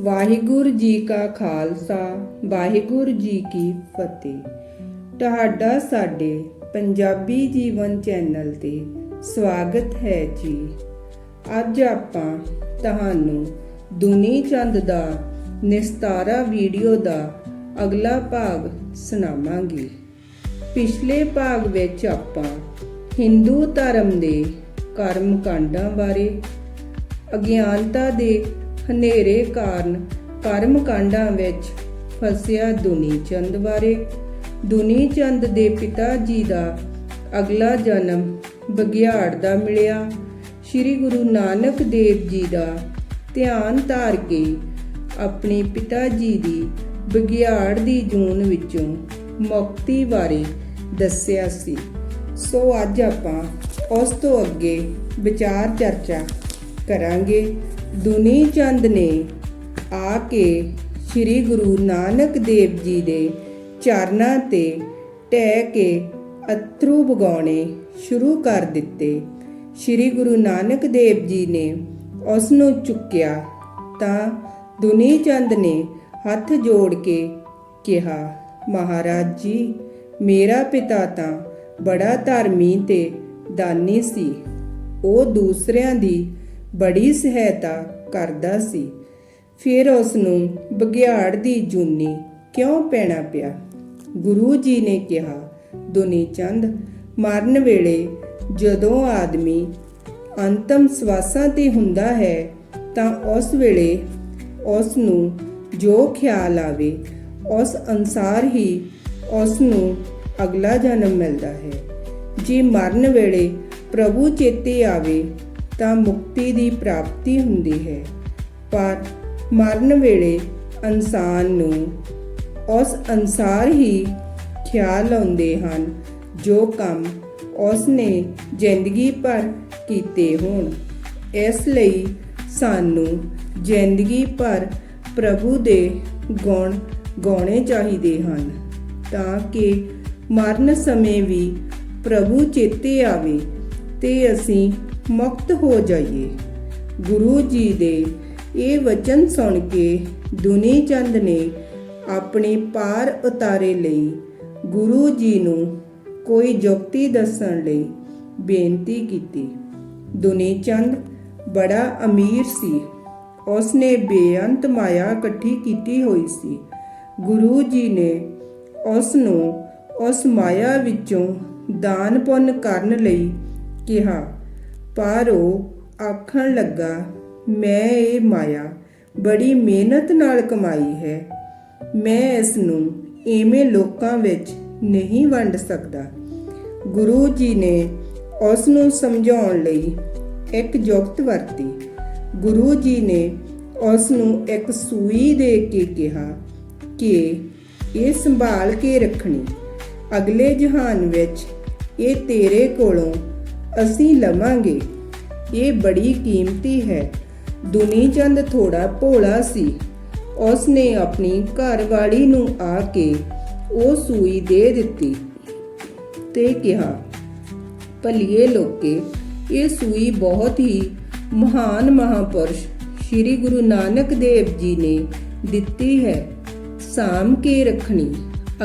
ਵਾਹਿਗੁਰੂ ਜੀ ਕਾ ਖਾਲਸਾ, ਵਾਹਿਗੁਰੂ ਜੀ ਕੀ ਫਤਿਹ। ਤੁਹਾਡਾ ਸਾਡੇ ਪੰਜਾਬੀ ਜੀਵਨ ਚੈਨਲ ਤੇ ਸਵਾਗਤ ਹੈ ਜੀ। ਅੱਜ ਆਪਾਂ ਤੁਹਾਨੂੰ ਦੁਨੀ ਚੰਦ ਦਾ ਨਿਸਤਾਰਾ ਵੀਡੀਓ ਦਾ ਅਗਲਾ ਭਾਗ ਸੁਣਾਵਾਂਗੇ। ਪਿਛਲੇ ਭਾਗ ਵਿੱਚ ਆਪਾਂ ਹਿੰਦੂ ਧਰਮ ਦੇ ਕਰਮ ਕਾਂਡਾਂ ਬਾਰੇ, ਅਗਿਆਨਤਾ ਦੇ ਹਨੇਰੇ ਕਾਰਨ ਕਰਮ ਕਾਂਡਾਂ ਵਿੱਚ ਫਸਿਆ ਦੁਨੀ ਚੰਦ ਬਾਰੇ। ਦੁਨੀ ਚੰਦ ਦੇ ਪਿਤਾ ਜੀ ਦਾ ਅਗਲਾ ਜਨਮ ਬਗਿਆੜ ਦਾ ਮਿਲਿਆ। ਸ੍ਰੀ ਗੁਰੂ ਨਾਨਕ ਦੇਵ ਜੀ ਦਾ ਧਿਆਨ ਧਾਰ ਕੇ ਆਪਣੇ ਪਿਤਾ ਜੀ ਦੀ ਬਗਿਆੜ ਦੀ ਜੂਨ ਵਿੱਚੋਂ ਮੁਕਤੀ ਬਾਰੇ ਦੱਸਿਆ ਸੀ। ਸੋ ਅੱਜ ਆਪਾਂ ਉਸ ਤੋਂ ਅੱਗੇ ਵਿਚਾਰ ਚਰਚਾ ਕਰਾਂਗੇ। ਦੁਨੀ ਚੰਦ ਨੇ ਆ ਕੇ ਸ੍ਰੀ ਗੁਰੂ ਨਾਨਕ ਦੇਵ ਜੀ ਦੇ ਚਰਨਾਂ ਤੇ ਟਹਿ ਕੇ ਅਥਰੂ ਬਗਾਉਣੇ ਸ਼ੁਰੂ ਕਰ ਦਿੱਤੇ। ਸ੍ਰੀ ਗੁਰੂ ਨਾਨਕ ਦੇਵ ਜੀ ਨੇ ਉਸ ਨੂੰ ਚੁੱਕਿਆ ਤਾਂ ਦੁਨੀ ਚੰਦ ਨੇ ਹੱਥ ਜੋੜ ਕੇ ਕਿਹਾ, ਮਹਾਰਾਜ ਜੀ, ਮੇਰਾ ਪਿਤਾ ਤਾਂ ਬੜਾ ਧਰਮੀ ਤੇ ਦਾਨੀ ਸੀ। ਉਹ ਦੂਸਰਿਆਂ ਦੀ ਬੜੀ ਸਹਾਇਤਾ ਕਰਦਾ ਸੀ। ਫਿਰ ਉਸ ਨੂੰ ਬਗਿਆੜ ਦੀ ਜੂਨੀ ਕਿਉਂ ਪੈਣਾ ਪਿਆ? ਗੁਰੂ ਜੀ ਨੇ ਕਿਹਾ, ਦੁਨੀ ਚੰਦ, ਮਰਨ ਵੇਲੇ ਜਦੋਂ ਆਦਮੀ ਅੰਤਮ ਸਵਾਸਾਂ ਤੇ ਹੁੰਦਾ ਹੈ, ਤਾਂ ਉਸ ਵੇਲੇ ਉਸ ਨੂੰ ਜੋ ਖਿਆਲ ਆਵੇ, ਉਸ ਅਨਸਾਰ ਹੀ ਉਸ ਨੂੰ ਅਗਲਾ ਜਨਮ ਮਿਲਦਾ ਹੈ। ਜੇ ਮਰਨ ਵੇਲੇ ਪ੍ਰਭੂ ਚੇਤੇ ਆਵੇ ਤਾਂ ਮੁਕਤੀ ਦੀ ਪ੍ਰਾਪਤੀ ਹੁੰਦੀ ਹੈ। ਪਰ ਮਰਨ ਵੇਲੇ ਇਨਸਾਨ ਨੂੰ ਉਸ ਅਨਸਾਰ ਹੀ ਖਿਆਲ ਆਉਂਦੇ ਹਨ, ਜੋ ਕੰਮ ਉਸ ਨੇ ਜ਼ਿੰਦਗੀ ਭਰ ਕੀਤੇ ਹੋਣ। ਇਸ ਲਈ ਸਾਨੂੰ ਜ਼ਿੰਦਗੀ ਭਰ ਪ੍ਰਭੂ ਦੇ ਗੁਣ ਗਾਉਣੇ ਚਾਹੀਦੇ ਹਨ, ਤਾਂ ਕਿ ਮਰਨ ਸਮੇਂ ਵੀ ਪ੍ਰਭੂ ਚੇਤੇ ਆਵੇ ਤੇ ਅਸੀਂ ਮੁਕਤ ਹੋ ਜਾਈਏ। ਗੁਰੂ ਜੀ ਦੇ ਇਹ ਵਚਨ ਸੁਣ ਕੇ ਦੁਨੀ ਚੰਦ ਨੇ ਆਪਣੇ ਪਾਰ ਉਤਾਰੇ ਲਈ ਗੁਰੂ ਜੀ ਨੂੰ ਕੋਈ ਜੁਗਤੀ ਦੱਸਣ ਲਈ ਬੇਨਤੀ ਕੀਤੀ। ਦੁਨੀ ਚੰਦ ਬੜਾ ਅਮੀਰ ਸੀ। ਉਸਨੇ ਬੇਅੰਤ ਮਾਇਆ ਇਕੱਠੀ ਕੀਤੀ ਹੋਈ ਸੀ। ਗੁਰੂ ਜੀ ਨੇ ਉਸ ਨੂੰ ਉਸ ਮਾਇਆ ਵਿੱਚੋਂ ਦਾਨ ਪੁੰਨ ਕਰਨ ਲਈ ਕਿਹਾ। ਪਰ ਉਹ ਆਖਣ ਲੱਗਾ, ਮੈਂ ਇਹ ਮਾਇਆ ਬੜੀ ਮਿਹਨਤ ਨਾਲ ਕਮਾਈ ਹੈ। ਮੈਂ ਇਸ ਨੂੰ ਇਵੇਂ ਲੋਕਾਂ ਵਿੱਚ ਨਹੀਂ ਵੰਡ ਸਕਦਾ। ਗੁਰੂ ਜੀ ਨੇ ਉਸ ਨੂੰ ਸਮਝਾਉਣ ਲਈ ਇੱਕ ਜੁਗਤ ਵਰਤੀ। ਗੁਰੂ ਜੀ ਨੇ ਉਸ ਨੂੰ ਇੱਕ ਸੂਈ ਦੇ ਕੇ ਕਿਹਾ ਕਿ ਇਹ ਸੰਭਾਲ ਕੇ ਰੱਖਣੀ। ਅਗਲੇ ਜਹਾਨ ਵਿੱਚ ਇਹ ਤੇਰੇ ਕੋਲੋਂ ਅਸੀਂ ਲਵਾਂਗੇ। ਇਹ ਬੜੀ ਕੀਮਤੀ ਹੈ। ਦੁਨੀ ਚੰਦ ਥੋੜਾ ਭੋਲਾ ਸੀ। ਉਸ ਨੇ ਆਪਣੀ ਘਰਵਾਲੀ ਨੂੰ ਆ ਕੇ ਉਹ ਸੂਈ ਦੇ ਦਿੱਤੀ ਤੇ ਕਿਹਾ, ਭਲੀਏ ਲੋਕੇ, ਇਹ ਸੂਈ ਬਹੁਤ ਹੀ ਮਹਾਨ ਮਹਾਪੁਰਸ਼ ਸ੍ਰੀ ਗੁਰੂ ਨਾਨਕ ਦੇਵ ਜੀ ਨੇ ਦਿੱਤੀ ਹੈ। ਸਾਮ ਕੇ ਰੱਖਣੀ।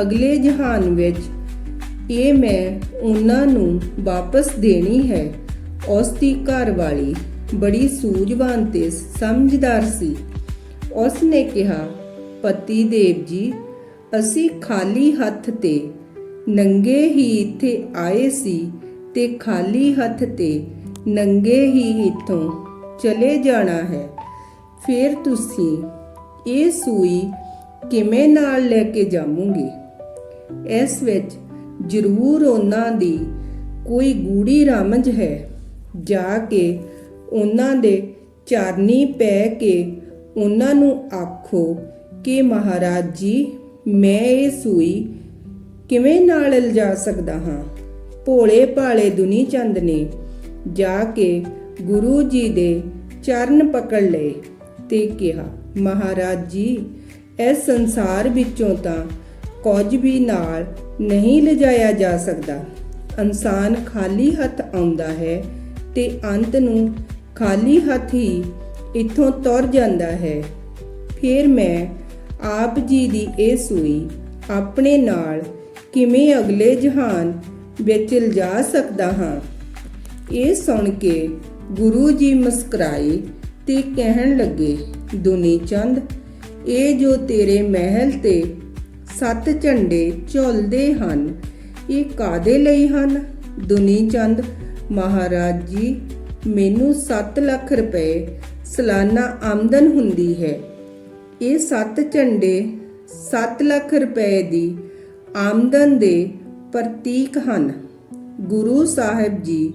ਅਗਲੇ ਜਹਾਨ ਵਿੱਚ ਇਹ ਮੈਂ ਉਹਨਾਂ ਨੂੰ ਵਾਪਸ ਦੇਣੀ ਹੈ। ਉਸ ਦੀ ਘਰਵਾਲੀ ਬੜੀ ਸੂਝਵਾਨ ਤੇ ਸਮਝਦਾਰ ਸੀ। ਉਸ ਨੇ ਕਿਹਾ, ਪਤੀ ਦੇਵ ਜੀ, ਅਸੀਂ ਖਾਲੀ ਹੱਥ ਤੇ ਨੰਗੇ ਹੀ ਇੱਥੇ ਆਏ ਸੀ ਤੇ ਖਾਲੀ ਹੱਥ ਤੇ ਨੰਗੇ ਹੀ ਇੱਥੋਂ ਚਲੇ ਜਾਣਾ ਹੈ। ਫਿਰ ਤੁਸੀਂ ਇਹ ਸੂਈ ਕਿਵੇਂ ਨਾਲ ਲੈ ਕੇ ਜਾਵੋਗੇ? ਇਸ ਵਿੱਚ ਜ਼ਰੂਰ ਉਹਨਾਂ ਦੀ ਕੋਈ ਗੂੜੀ ਰਾਮਝ ਹੈ। ਜਾ ਕੇ ਉਹਨਾਂ ਦੇ ਚਰਨੀ ਪੈ ਕੇ ਉਹਨਾਂ ਨੂੰ ਆਖੋ ਕਿ ਮਹਾਰਾਜ ਜੀ, ਮੈਂ ਇਹ ਸੂਈ ਕਿਵੇਂ ਨਾਲ ਲਿਜਾ ਸਕਦਾ ਹਾਂ? ਭੋਲੇ ਭਾਲੇ ਦੁਨੀ ਚੰਦ ਨੇ ਜਾ ਕੇ ਗੁਰੂ ਜੀ ਦੇ ਚਰਨ ਪਕੜ ਲਏ ਤੇ ਕਿਹਾ, ਮਹਾਰਾਜ ਜੀ, ਇਸ ਸੰਸਾਰ ਵਿੱਚੋਂ ਤਾਂ ਕੁਝ ਵੀ ਨਾਲ ਨਹੀਂ ਲਿਜਾਇਆ ਜਾ ਸਕਦਾ। ਇਨਸਾਨ ਖਾਲੀ ਹੱਥ ਆਉਂਦਾ ਹੈ ਤੇ ਅੰਤ ਨੂੰ ਖਾਲੀ ਹੱਥ ਹੀ ਇੱਥੋਂ ਤੁਰ ਜਾਂਦਾ ਹੈ। ਫਿਰ ਮੈਂ ਆਪ ਜੀ ਦੀ ਇਹ ਸੂਈ ਆਪਣੇ ਨਾਲ ਕਿਵੇਂ ਅਗਲੇ ਜਹਾਨ ਵਿੱਚ ਲਿਜਾ ਸਕਦਾ ਹਾਂ? ਇਹ ਸੁਣ ਕੇ ਗੁਰੂ ਜੀ ਮੁਸਕਰਾਏ ਤੇ ਕਹਿਣ ਲੱਗੇ ਦੁਨੀ ਚੰਦ ਇਹ ਜੋ ਤੇਰੇ ਮਹਿਲ ਤੇ ਸੱਤ ਝੰਡੇ ਝੁਲਦੇ ਹਨ। ਇਹ ਕਾਦੇ ਲਈ ਹਨ? ਦੁਨੀ ਚੰਦ, ਮਹਾਰਾਜ ਜੀ, ਮੈਨੂੰ 7 ਲੱਖ ਰੁਪਏ ਸਾਲਾਨਾ ਆਮਦਨ ਹੁੰਦੀ ਹੈ। ਇਹ ਸੱਤ ਝੰਡੇ 7 ਲੱਖ ਰੁਪਏ ਦੀ ਆਮਦਨ ਦੇ ਪ੍ਰਤੀਕ ਹਨ। ਗੁਰੂ ਸਾਹਿਬ ਜੀ,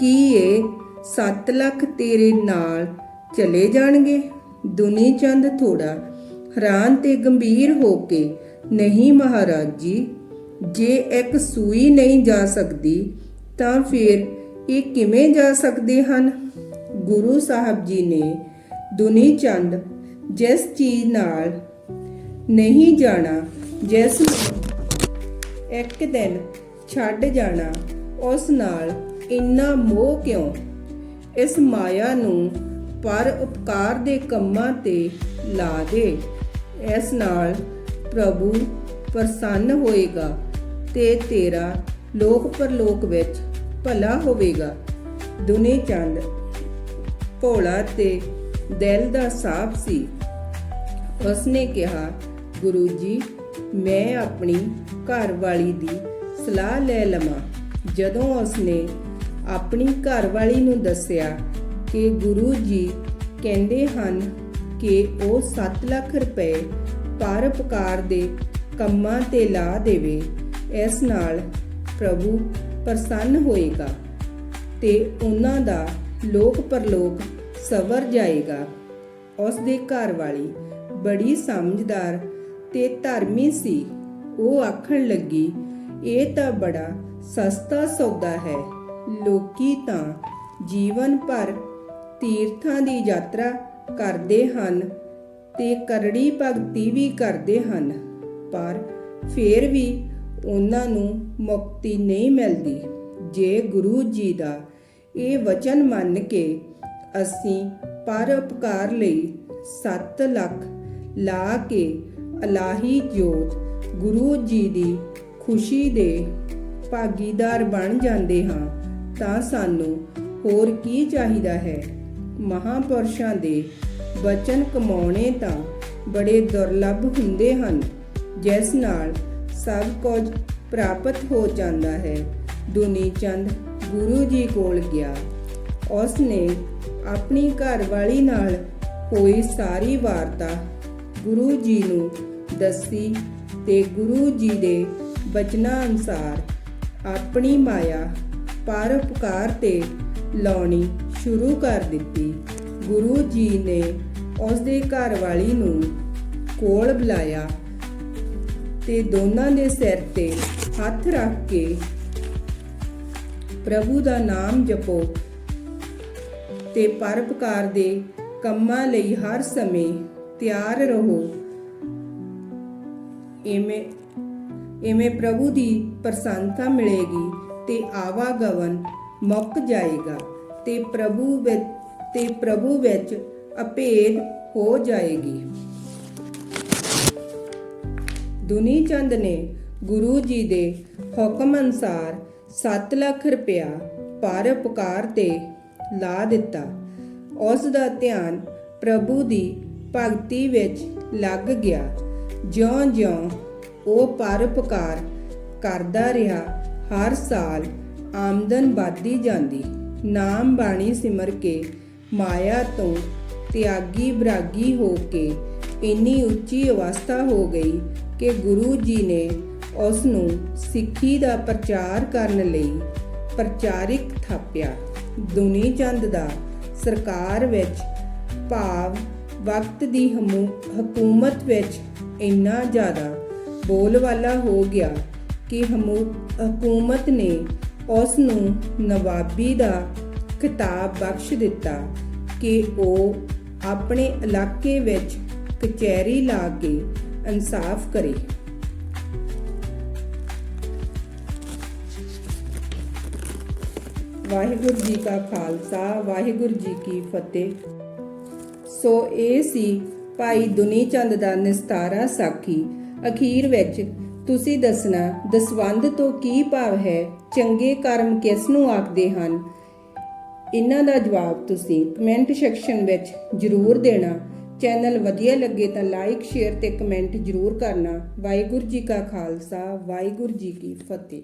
ਕੀ ਇਹ 7 ਲੱਖ ਤੇਰੇ ਨਾਲ ਚਲੇ ਜਾਣਗੇ? ਦੁਨੀ ਚੰਦ ਥੋੜਾ ਹੈਰਾਨ ਤੇ ਗੰਭੀਰ ਹੋ ਕੇ ਨਹੀਂ ਮਹਾਰਾਜ ਜੀ, ਜੇ ਇੱਕ ਸੂਈ ਨਹੀਂ ਜਾ ਸਕਦੀ, ਤਾਂ ਫਿਰ ਇਹ ਕਿਵੇਂ ਜਾ ਸਕਦੇ ਹਨ? ਗੁਰੂ ਸਾਹਿਬ ਜੀ ਨੇ ਦੁਨੀ ਚੰਦ ਜਿਸ ਚੀਜ਼ ਨਾਲ ਨਹੀਂ ਜਾਣਾ, ਜਿਸ ਨੂੰ ਇੱਕ ਦਿਨ ਛੱਡ ਜਾਣਾ, ਉਸ ਨਾਲ ਇੰਨਾ ਮੋਹ ਕਿਉਂ? ਇਸ ਮਾਇਆ ਨੂੰ ਪਰ ਉਪਕਾਰ ਦੇ ਕੰਮਾਂ ਤੇ ਲਾ ਦੇ, ਇਸ ਨਾਲ ਪ੍ਰਭੂ ਪ੍ਰਸੰਨ ਹੋਏਗਾ ਤੇ ਤੇਰਾ ਲੋਕ ਪਰਲੋਕ ਵਿੱਚ ਭਲਾ ਹੋਵੇਗਾ। ਦੁਨੇ ਚੰਦ ਭੋਲਾ ਤੇ ਦਿਲ ਦਾ ਸਾਫ਼ ਸੀ। ਉਸਨੇ ਕਿਹਾ, ਗੁਰੂ ਜੀ, ਮੈਂ ਆਪਣੀ ਘਰ ਵਾਲੀ ਦੀ ਸਲਾਹ ਲੈ ਲਵਾਂ। ਜਦੋਂ ਉਸਨੇ ਆਪਣੀ ਘਰ ਵਾਲੀ ਨੂੰ ਦੱਸਿਆ ਕਿ ਗੁਰੂ ਜੀ ਕਹਿੰਦੇ ਹਨ ਕਿ ਉਹ 7 ਲੱਖ ਰੁਪਏ ਪਰਉਪਕਾਰ ਦੇ ਕੰਮਾਂ ਤੇ ਲਾ ਦੇਵੇ, ਇਸ ਨਾਲ ਪ੍ਰਭੂ ਪ੍ਰਸੰਨ ਹੋਏਗਾ ਤੇ ਉਹਨਾਂ ਦਾ ਲੋਕ ਪਰਲੋਕ ਸਵਰ ਜਾਏਗਾ। ਉਸ ਦੇ ਘਰ ਵਾਲੀ ਬੜੀ ਸਮਝਦਾਰ ਤੇ ਧਰਮੀ ਸੀ। ਉਹ ਆਖਣ ਲੱਗੀ, ਇਹ ਤਾਂ ਬੜਾ ਸਸਤਾ ਸੌਦਾ ਹੈ। ਲੋਕੀ ਤਾਂ ਜੀਵਨ ਭਰ ਤੀਰਥਾਂ ਦੀ ਯਾਤਰਾ ਕਰਦੇ ਹਨ। ਤੇ ਕਰੜੀ ਭਗਤੀ ਵੀ ਕਰਦੇ ਹਨ, ਪਰ ਫਿਰ ਵੀ ਉਹਨਾਂ ਨੂੰ ਮੁਕਤੀ ਨਹੀਂ ਮਿਲਦੀ। ਜੇ ਗੁਰੂ ਜੀ ਦਾ ਇਹ ਵਚਨ ਮੰਨ ਕੇ ਅਸੀਂ ਪਰਉਪਕਾਰ ਲਈ 7 ਲੱਖ ਲਾ ਕੇ ਅਲਾਹੀ ਜੋਤ ਗੁਰੂ ਜੀ ਦੀ ਖੁਸ਼ੀ ਦੇ ਭਾਗੀਦਾਰ ਬਣ ਜਾਂਦੇ ਹਾਂ, ਤਾਂ ਸਾਨੂੰ ਹੋਰ ਕੀ ਚਾਹੀਦਾ ਹੈ? ਮਹਾਪੁਰਸ਼ਾਂ ਦੇ ਵਚਨ ਕਮਾਉਣੇ ਤਾਂ ਬੜੇ ਦੁਰਲੱਭ ਹੁੰਦੇ ਹਨ। ਜਿਸ ਨਾਲ ਸਭ ਕੁਝ ਪ੍ਰਾਪਤ ਹੋ ਜਾਂਦਾ ਹੈ। ਦੁਨੀ ਚੰਦ ਗੁਰੂ ਜੀ ਕੋਲ ਗਿਆ। ਉਸ ਨੇ ਆਪਣੀ ਘਰਵਾਲੀ ਨਾਲ ਹੋਈ ਸਾਰੀ ਵਾਰਤਾ ਗੁਰੂ ਜੀ ਨੂੰ ਦੱਸੀ ਤੇ ਗੁਰੂ ਜੀ ਦੇ ਬਚਨਾਂ ਅਨੁਸਾਰ ਆਪਣੀ ਮਾਇਆ ਪਰਉਪਕਾਰ ਤੇ ਲਾਉਣੀ ਸ਼ੁਰੂ ਕਰ ਦਿੱਤੀ। ਗੁਰੂ ਜੀ ਨੇ ਉਸ ਦੇ ਘਰ ਵਾਲੀ ਨੂੰ ਕੋਲ ਬੁਲਾਇਆ ਤੇ ਦੋਨਾਂ ਦੇ ਸਿਰ ਤੇ ਹੱਥ ਰੱਖ ਕੇ ਪ੍ਰਭੂ ਦਾ ਨਾਮ ਜਪੋ ਤੇ ਪਰਉਪਕਾਰ ਦੇ ਕੰਮਾਂ ਲਈ ਹਰ ਸਮੇਂ ਤਿਆਰ ਰਹੋ। ਇਵੇਂ ਇਵੇਂ ਪ੍ਰਭੂ ਦੀ ਪ੍ਰਸੰਨਤਾ ਮਿਲੇਗੀ ਤੇ ਆਵਾਗਮਨ ਮੁੱਕ ਜਾਏਗਾ ਤੇ ਪ੍ਰਭੂ ਵਿੱਚ ਤੇ ਪ੍ਰਭੂ ਵਿੱਚ ਅਭੇਦ ਹੋ ਜਾਏਗੀ। ਦੁਨੀ ਚੰਦ ਨੇ ਗੁਰੂ ਜੀ ਦੇ ਹੁਕਮ ਅਨਸਾਰ 7 ਲੱਖ ਰੁਪਇਆ ਪਰਉਪਕਾਰ ਤੇ ਲਾ ਦਿੱਤਾ। ਉਸ ਦਾ ਧਿਆਨ ਪ੍ਰਭੂ ਦੀ ਭਗਤੀ ਵਿੱਚ ਲੱਗ ਗਿਆ। ਜਿਉਂ-ਜਿਉਂ ਉਹ ਪਰਉਪਕਾਰ ਕਰਦਾ ਰਿਹਾ, ਹਰ ਸਾਲ ਆਮਦਨ ਵੱਧਦੀ ਜਾਂਦੀ। ਨਾਮ ਬਾਣੀ ਸਿਮਰ ਕੇ ਮਾਇਆ ਤੋਂ ਤਿਆਗੀ ਬਰਾਗੀ ਹੋ ਕੇ ਇੰਨੀ ਉੱਚੀ ਅਵਸਥਾ ਹੋ ਗਈ ਕਿ ਗੁਰੂ ਜੀ ਨੇ ਉਸ ਨੂੰ ਸਿੱਖੀ ਦਾ ਪ੍ਰਚਾਰ ਕਰਨ ਲਈ ਪ੍ਰਚਾਰਿਕ ਥਾਪਿਆ। ਦੁਨੀ ਚੰਦ ਦਾ ਸਰਕਾਰ ਵਿੱਚ ਭਾਵ ਵਕਤ ਦੀ ਹਮੂ- ਹਕੂਮਤ ਵਿੱਚ ਇੰਨਾ ਜ਼ਿਆਦਾ ਬੋਲਵਾਲਾ ਹੋ ਗਿਆ ਕਿ ਹਮੂ- ਹਕੂਮਤ ਨੇ ਉਸ ਨੂੰ ਨਵਾਬੀ ਦਾ ਖਿਤਾਬ ਬਖਸ਼ ਦਿੱਤਾ ਕਿ ਉਹ ਆਪਣੇ ਇਲਾਕੇ ਵਿੱਚ ਕਚਹਿਰੀ ਲਾ ਕੇ ਇਨਸਾਫ ਕਰੇ। ਵਾਹਿਗੁਰੂ ਜੀ ਕਾ ਖਾਲਸਾ, ਵਾਹਿਗੁਰੂ ਜੀ ਕੀ ਫਤਿਹ। ਸੋ ਇਹ ਸੀ ਭਾਈ ਦੁਨੀ ਚੰਦ ਦਾ ਨਿਸਤਾਰਾ ਸਾਖੀ। ਅਖੀਰ ਵਿੱਚ ਤੁਸੀਂ ਦੱਸਣਾ, ਦਸਵੰਧ ਤੋਂ ਕੀ ਭਾਵ ਹੈ? ਚੰਗੇ ਕਰਮ ਕਿਸ ਨੂੰ ਆਖਦੇ ਹਨ? ਇਹਨਾਂ ਦਾ ਜਵਾਬ ਤੁਸੀਂ ਕਮੈਂਟ ਸੈਕਸ਼ਨ ਵਿੱਚ ਜ਼ਰੂਰ ਦੇਣਾ। ਚੈਨਲ ਵਧੀਆ ਲੱਗੇ ਤਾਂ ਲਾਈਕ ਸ਼ੇਅਰ ਤੇ ਕਮੈਂਟ ਜ਼ਰੂਰ ਕਰਨਾ। ਵਾਹਿਗੁਰੂ ਜੀ ਕਾ ਖਾਲਸਾ, ਵਾਹਿਗੁਰੂ ਜੀ ਕੀ ਫਤਿਹ।